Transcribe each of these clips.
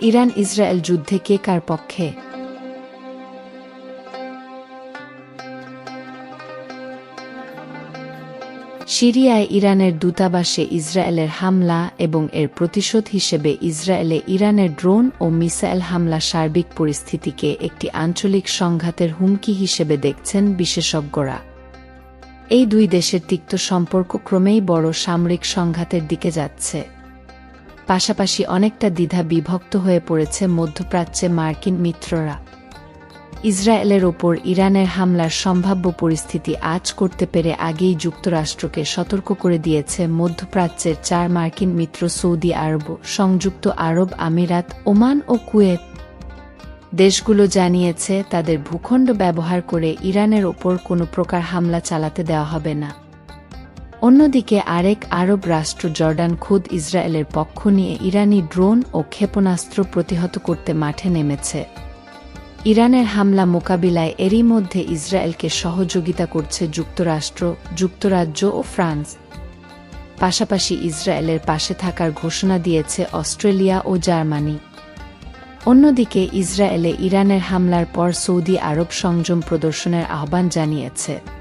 Iran Israel যুদ্ধে কে কার পক্ষে? সিরিয়ায় ইরানের দূতাবাসে ইসরায়েলের হামলা এবং এর প্রতিশোধ হিসেবে ইসরায়েলে ইরানের ড্রোন ও মিসাইল হামলা সার্বিক পরিস্থিতিকে একটি আঞ্চলিক সংঘাতের হুমকি হিসেবে দেখছেন বিশেষজ্ঞরা। এই দুই দেশের তিক্ত সম্পর্ক ক্রমেই বড় সামরিক সংঘাতের দিকে যাচ্ছে। পাশাপাশি অনেকটা দ্বিধা বিভক্ত হয়ে পড়েছে মধ্যপ্রাচ্যে মার্কিন মিত্ররা। ইসরায়েলের ওপর ইরানের হামলার সম্ভাব্য পরিস্থিতি আজ করতে পেরে আগেই যুক্তরাষ্ট্রকে সতর্ক করে দিয়েছে মধ্যপ্রাচ্যের চার মার্কিন মিত্র সৌদি আরব, সংযুক্ত আরব আমিরাত, ওমান ও কুয়েত। দেশগুলো জানিয়েছে তাদের ভূখণ্ড ব্যবহার করে ইরানের ওপর কোনো প্রকার হামলা চালাতে দেওয়া হবে না। অন্যদিকে আরেক আরব রাষ্ট্র জর্ডান খুদ ইসরায়েলের পক্ষ নিয়ে ইরানি ড্রোন ও ক্ষেপণাস্ত্র প্রতিহত করতে মাঠে নেমেছে। ইরানের হামলা মোকাবিলায় এরই মধ্যে ইসরায়েলকে সহযোগিতা করছে যুক্তরাষ্ট্র, যুক্তরাজ্য ও ফ্রান্স। পাশাপাশি ইসরায়েলের পাশে থাকার ঘোষণা দিয়েছে অস্ট্রেলিয়া ও জার্মানি। অন্যদিকে ইসরায়েলে ইরানের হামলার পর সৌদি আরব সংযম প্রদর্শনের আহ্বান জানিয়েছে।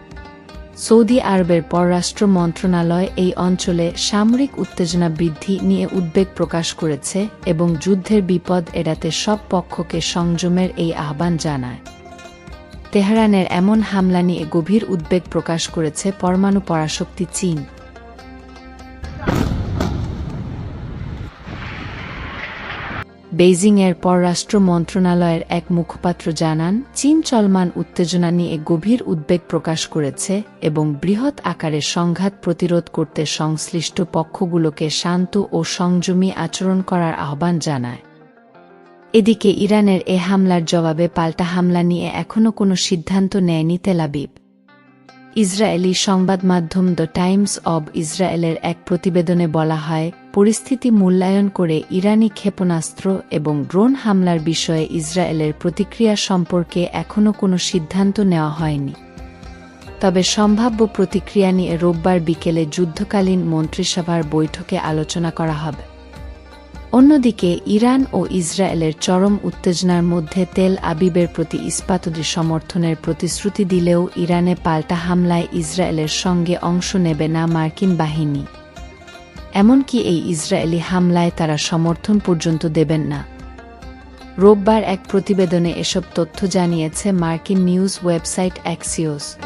সৌদি আরবের পররাষ্ট্র মন্ত্রণালয় এই অঞ্চলে সামরিক উত্তেজনা বৃদ্ধি নিয়ে উদ্বেগ প্রকাশ করেছে এবং যুদ্ধের বিপদ এড়াতে সব পক্ষকে সংযমের এই আহ্বান জানায়। তেহরানের এমন হামলা নিয়ে গভীর উদ্বেগ প্রকাশ করেছে পরমাণু পরাশক্তি চীন। বেইজিংয়ের পররাষ্ট্র মন্ত্রণালয়ের এক মুখপাত্র জানান, চীন চলমান উত্তেজনা নিয়ে গভীর উদ্বেগ প্রকাশ করেছে এবং বৃহৎ আকারে সংঘাত প্রতিরোধ করতে সংশ্লিষ্ট পক্ষগুলোকে শান্ত ও সংযমী আচরণ করার আহ্বান জানায়। এদিকে ইরানের এ হামলার জবাবে পাল্টা হামলা নিয়ে এখনও কোনো সিদ্ধান্ত নেয়নি তেলাবিব ইসরায়েলি সংবাদ মাধ্যম দ্য টাইমস অব ইসরায়েলের এক প্রতিবেদনে বলা হয়, পরিস্থিতি মূল্যায়ন করে ইরানি ক্ষেপণাস্ত্র এবং ড্রোন হামলার বিষয়ে ইসরায়েলের প্রতিক্রিয়া সম্পর্কে এখনও কোনো সিদ্ধান্ত নেওয়া হয়নি। তবে সম্ভাব্য প্রতিক্রিয়া নিয়ে রোববার বিকেলে যুদ্ধকালীন মন্ত্রিসভার বৈঠকে আলোচনা করা হবে। অন্যদিকে, ইরান ও ইসরায়েলের চরম উত্তেজনার মধ্যে তেল আবিবের প্রতি ইস্পাতদি সমর্থনের প্রতিশ্রুতি দিলেও ইরানে পাল্টা হামলায় ইসরায়েলের সঙ্গে অংশ নেবে না মার্কিন বাহিনী। এমনকি এই ইসরায়েলি হামলায় তারা সমর্থন পর্যন্ত দেবেন না। রোববার এক প্রতিবেদনে এসব তথ্য জানিয়েছে মার্কিন নিউজ ওয়েবসাইট অ্যাক্সিওস।